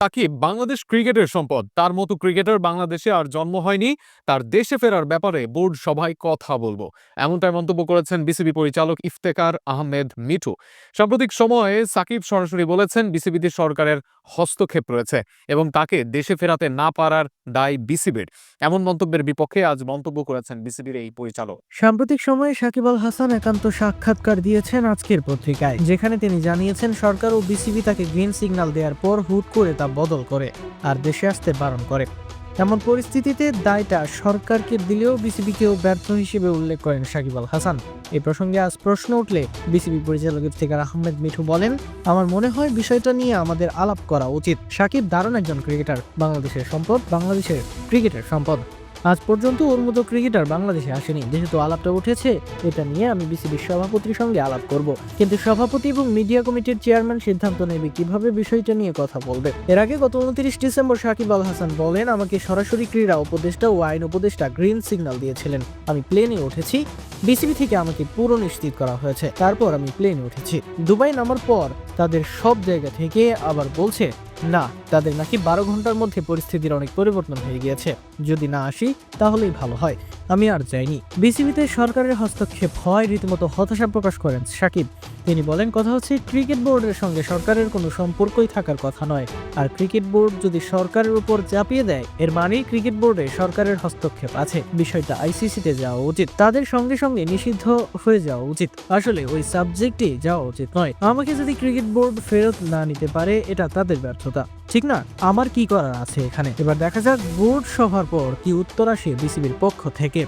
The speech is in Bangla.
সাকিব বাংলাদেশ ক্রিকেটের সম্পদ? তার মতো ক্রিকেটার বাংলাদেশে আর জন্ম হয়নি। তার দেশে ফেরার ব্যাপারে বোর্ড সভায় কথা বলব। এমনটাই মন্তব্য করেছেন বিসিবি পরিচালক ইফতেকার আহমেদ মিঠু। সাম্প্রতিক সময়ে সাকিব সরাসরি বলেছেন, বিসিবিতে সরকারের হস্তক্ষেপ রয়েছে এবং তাকে দেশে ফেরাতে না পারার দায় বিসিবির। এমন মন্তব্যের বিপক্ষে আজ মন্তব্য করেছেন বিসিবির এই পরিচালক। সাম্প্রতিক সময়ে সাকিব আল হাসান একান্ত সাক্ষাৎকার দিয়েছেন আজকের পত্রিকায়, যেখানে তিনি জানিয়েছেন, সরকার ও বিসিবি তাকে গ্রিন সিগন্যাল দেওয়ার পর হুট করে তা বদল করে আর দেশে আসতে বারণ করে। এমন পরিস্থিতিতে দায়টা সরকারকে দিলেও বিসিবিকেও ব্যর্থ হিসেবে উল্লেখ করেন সাকিব আল হাসান। এই প্রসঙ্গে আজ প্রশ্ন উঠলে বিসিবি পরিচালক ইফতিকার আহমেদ মিঠু বলেন, আমার মনে হয় বিষয়টা নিয়ে আমাদের আলাপ করা উচিত। সাকিব দারুণ একজন ক্রিকেটার, বাংলাদেশের সম্পদ, বাংলাদেশের ক্রিকেটের সম্পদ। আজ পর্যন্ত ওর মতো ক্রিকেটার বাংলাদেশে আসেনি। যেহেতু আলাপটা উঠেছে, এটা নিয়ে আমি বিসিবির সভাপতির সঙ্গে আলাপ করব। কিন্তু সভাপতি এবং মিডিয়া কমিটির চেয়ারম্যান সিদ্ধান্ত নেবে কীভাবে বিষয়টা নিয়ে কথা বলবে। এর আগে গত উনত্রিশ ডিসেম্বর সাকিব আল হাসান বলেন, আমাকে সরাসরি ক্রীড়া উপদেষ্টা ও আইন উপদেষ্টা গ্রিন সিগন্যাল দিয়েছিলেন। আমি প্লেনে উঠেছি। বিসিবি থেকে আমাকে পুরো নিশ্চিত করা হয়েছে। তারপর আমি প্লেনে উঠেছি। দুবাই নামার পর তাদের সব জায়গা থেকে আবার বলছে না, তাদের নাকি বারো ঘণ্টার মধ্যে পরিস্থিতির অনেক পরিবর্তন হয়ে গিয়েছে। যদি না আসি, তাহলেই ভালো হয়। আমি আর যাইনি। বিসিবিতে সরকারের হস্তক্ষেপ হওয়ায় রীতিমতো হতাশা প্রকাশ করেন সাকিব। তিনি বলেন, কথা হচ্ছে, ক্রিকেট বোর্ডের সঙ্গে সরকারের কোনো সম্পর্কই থাকার কথা নয়। আর ক্রিকেট বোর্ড যদি সরকারের উপর চাপিয়ে দেয়, এর মানেই ক্রিকেট বোর্ডে সরকারের হস্তক্ষেপ আছে। বিষয়টা আইসিসিতে যাওয়া উচিত। তাদের সঙ্গে সঙ্গে নিষিদ্ধ হয়ে যাওয়া উচিত। আসলে ওই সাবজেক্টে যাওয়া উচিত নয়। আমাকে যদি ক্রিকেট বোর্ড ফেরত না নিতে পারে, এটা তাদের ব্যর্থতা। ঠিক না? আমার কি করার আছে এখানে? এবার দেখা যাক, বোর্ড সভার পর কি উত্তর আসে বিসিবির পক্ষ থেকে।